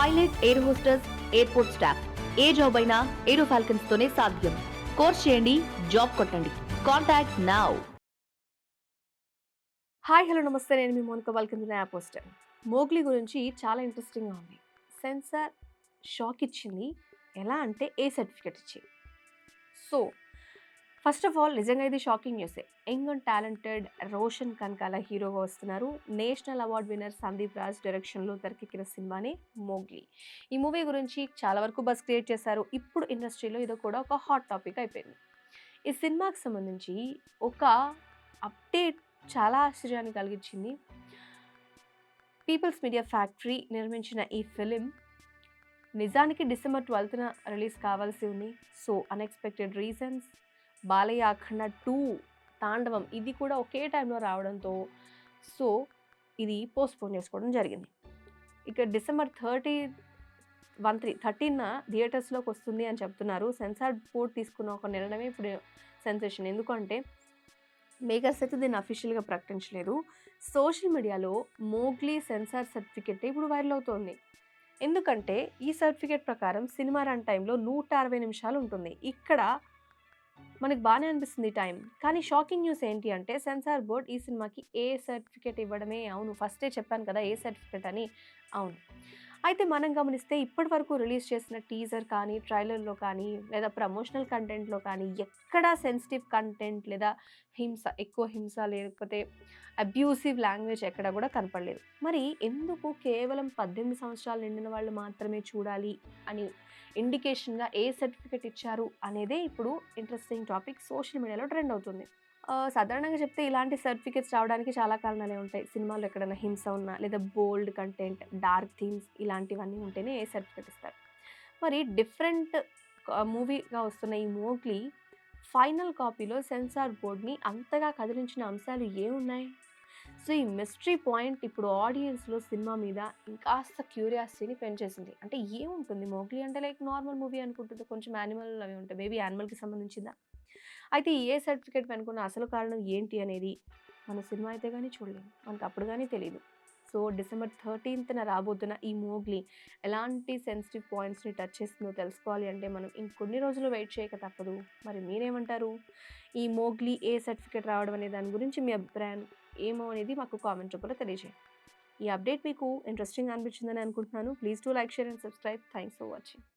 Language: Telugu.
Pilot air hostesses airport staff. ఏ జాబ్ అయినా ఏరో ఫాల్కన్స్ తోనే సాధ్యం. కోర్స్ చేయండి జాబ్ కొట్టండి. Contact now. హాయ్ హలో నమస్తే. నేను మీ Monika welcome to app hoster. Mowgli గురించి చాలా ఇంట్రెస్టింగ్గా ఉంది. సెన్సార్ షాక్ ఇచ్చింది. ఎలా అంటే ఏ సర్టిఫికెట్ ఇచ్చి సో ఫస్ట్ ఆఫ్ ఆల్ నిజంగా ఇది shocking న్యూసే. Young and talented Roshan Kanakala హీరోగా వస్తున్నారు. National award winner Sandeep Raj డైరెక్షన్లో తెరకెక్కిన సినిమానే మోగ్లీ. ఈ మూవీ గురించి చాలా వరకు బస్ క్రియేట్ చేశారు. ఇప్పుడు ఇండస్ట్రీలో ఇది కూడా ఒక హాట్ టాపిక్ అయిపోయింది. ఈ సినిమాకి సంబంధించి ఒక అప్డేట్ చాలా ఆశ్చర్యాన్ని కలిగించింది. పీపుల్స్ మీడియా ఫ్యాక్టరీ నిర్మించిన ఈ ఫిలిం నిజానికి డిసెంబర్ ట్వెల్త్న రిలీజ్ కావాల్సి ఉంది. So unexpected reasons Balayya Akhanda two Thandavam ఇది కూడా ఒకే టైంలో రావడంతో సో ఇది పోస్ట్పోన్ చేసుకోవడం జరిగింది. ఇక డిసెంబర్ థర్టీ వన్ త్రీ థర్టీన్న థియేటర్స్లోకి వస్తుంది అని చెప్తున్నారు. సెన్సార్ బోర్డ్ తీసుకున్న ఒక నిర్ణయం ఇప్పుడు సెన్సేషన్. ఎందుకంటే మేకర్స్ అయితే దీన్ని అఫీషియల్గా ప్రకటించలేదు. సోషల్ మీడియాలో మోగ్లీ సెన్సార్ సర్టిఫికెట్ ఇప్పుడు వైరల్ అవుతోంది. ఎందుకంటే ఈ సర్టిఫికేట్ ప్రకారం సినిమా రన్ టైంలో నూట అరవై నిమిషాలు ఉంటుంది. ఇక్కడ మనకు బాగానే అనిపిస్తుంది టైం కానీ షాకింగ్ న్యూస్ ఏంటి అంటే సెన్సార్ బోర్డ్ ఈ సినిమాకి ఏ సర్టిఫికేట్ ఇవ్వడమే అవును. ఫస్టే చెప్పాను కదా ఏ సర్టిఫికేట్ అని. అవును. అయితే మనం గమనిస్తే ఇప్పటి వరకు రిలీజ్ చేసిన టీజర్ కానీ ట్రైలర్లో కానీ లేదా ప్రమోషనల్ కంటెంట్లో కానీ ఎక్కడా సెన్సిటివ్ కంటెంట్ లేదా హింస ఎక్కువ హింస లేకపోతే అబ్యూసివ్ లాంగ్వేజ్ ఎక్కడ కూడా కనపడలేదు. మరి ఎందుకు కేవలం పద్దెనిమిది సంవత్సరాలు నిండిన వాళ్ళు మాత్రమే చూడాలి అని ఇండికేషన్గా ఏ సర్టిఫికేట్ ఇచ్చారు అనేదే ఇప్పుడు ఇంట్రెస్టింగ్ టాపిక్ సోషల్ మీడియాలో ట్రెండ్ అవుతుంది. సాధారణంగా చెప్తే ఇలాంటి సర్టిఫికేట్స్ రావడానికి చాలా కారణాలే ఉంటాయి. సినిమాలో ఎక్కడైనా హింస ఉన్నా లేదా బోల్డ్ కంటెంట్ డార్క్ థీమ్స్ ఇలాంటివన్నీ ఉంటేనే ఏ సర్టిఫికేట్ ఇస్తారు. మరి డిఫరెంట్ మూవీగా వస్తున్న ఈ మోగ్లీ ఫైనల్ కాపీలో సెన్సార్ బోర్డ్ని అంతగా కదిలించిన అంశాలు ఏమున్నాయి సో ఈ మిస్టరీ పాయింట్ ఇప్పుడు ఆడియన్స్లో సినిమా మీద ఇంకాస్త క్యూరియాసిటీని పెంచేసింది. అంటే ఏముంటుంది? మోగ్లీ అంటే లైక్ నార్మల్ మూవీ అనుకుంటుంది. కొంచెం యానిమల్ అవి ఉంటాయి. మేబీ యానిమల్కి సంబంధించిందా? అయితే ఏ సర్టిఫికేట్ వెనుకున్న అసలు కారణం ఏంటి అనేది మన సినిమా అయితే కానీ చూడలేము మనకు అప్పుడు కానీ తెలియదు సో డిసెంబర్ థర్టీన్త్న రాబోతున్న ఈ మోగ్లీ ఎలాంటి సెన్సిటివ్ పాయింట్స్ని టచ్ చేస్తుందో తెలుసుకోవాలి అంటే మనం ఇంకొన్ని రోజులు వెయిట్ చేయక తప్పదు. మరి మీరేమంటారు? ఈ మోగ్లీ ఏ సర్టిఫికేట్ రావడం అనే దాని గురించి మీ అభిప్రాయం ఏమో అనేది మాకు కామెంట్ రూపంలో తెలియజేయండి. ఈ అప్డేట్ మీకు ఇంట్రెస్టింగ్ అనిపించిందని అనుకుంటున్నాను. Please to like share and subscribe. Thanks for watching.